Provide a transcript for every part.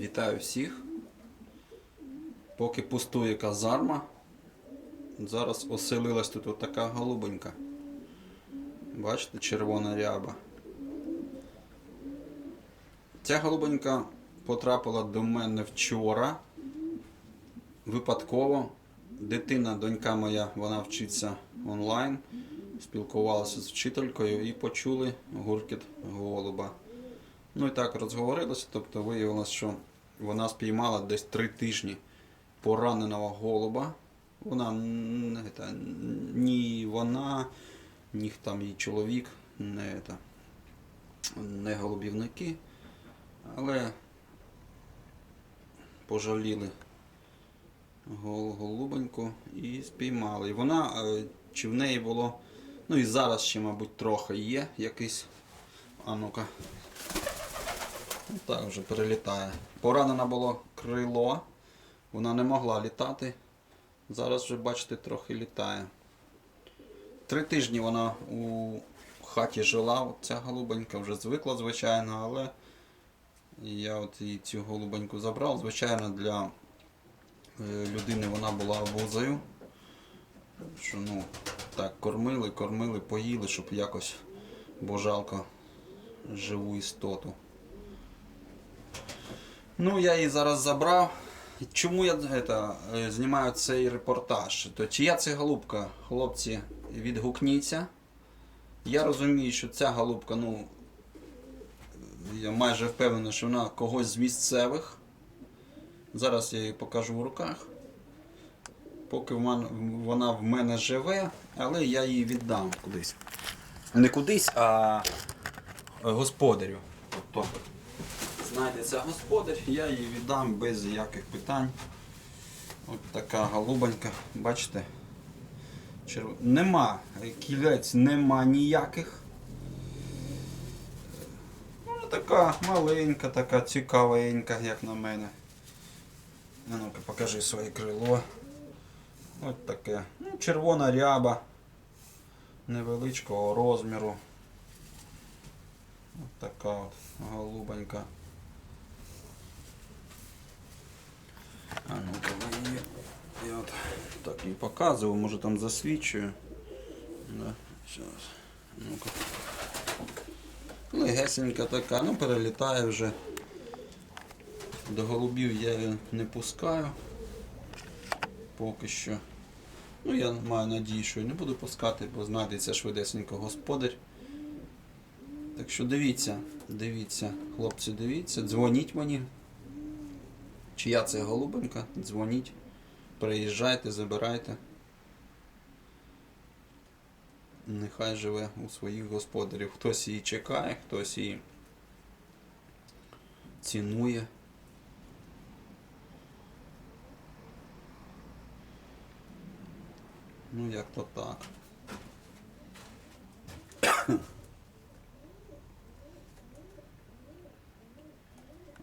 Вітаю всіх. Поки пустує казарма, зараз оселилась тут отака голубонька. Бачите, червона ряба. Ця голубонька потрапила до мене вчора. Випадково. Дитина, донька моя, вона вчиться онлайн, спілкувалася з вчителькою і почули гуркіт голуба. Ну і так розговорилися, тобто виявилося, що вона спіймала десь три тижні пораненого голуба. Вона та, ні вона, ні там її чоловік, не, та, не голубівники, але пожаліли гол- голубоньку і спіймали. І вона, е, чи в неї було, ну і зараз ще, мабуть, трохи є якийсь. А ну-ка. Так, вже перелітає. Поранено було крило, вона не могла літати. Зараз вже, бачите, трохи літає. Три тижні вона у хаті жила, ця голубонька вже звикла, звичайно, але я от її цю голубоньку забрав. Звичайно, для е, людини вона була обузою. Що, ну, так, кормили, кормили, поїли, щоб якось, бо жалко живу істоту. Ну, я її зараз забрав. Чому я это, е, знімаю цей репортаж? То чия це голубка? Хлопці, відгукніться. Я розумію, що ця голубка, ну, я майже впевнений, що вона когось з місцевих. Зараз я її покажу в руках. Поки вона в мене живе, але я її віддам кудись. Не кудись, а господарю. Тобто знайдеться господар, я її віддам без ніяких питань. От така голубонька, бачите? Черв... Нема, кілець нема ніяких. Вона така маленька, така цікавенька, як на мене. Ну-ка, покажи своє крило. От таке. Ну, червона ряба невеличкого розміру. От така от голубонька. А ну-ка ми її. Я от так її показував, може там засвічую. Да. Ну-ка. Легесенька така, ну перелітає вже. До голубів я її не пускаю. Поки що. Ну, я маю надію, що і не буду пускати, бо знайдеться швидесенько господар. Так що дивіться, дивіться, хлопці, дивіться, дзвоніть мені. Чия це голубинка, дзвоніть, приїжджайте, забирайте. Нехай живе у своїх господарів. Хтось її чекає, хтось її цінує. Ну, як то так.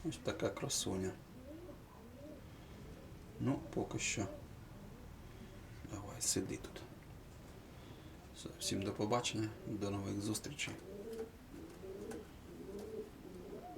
Ось така красуня. Ну, поки що. Давай, сиди тут. Всім до побачення, до нових зустрічей.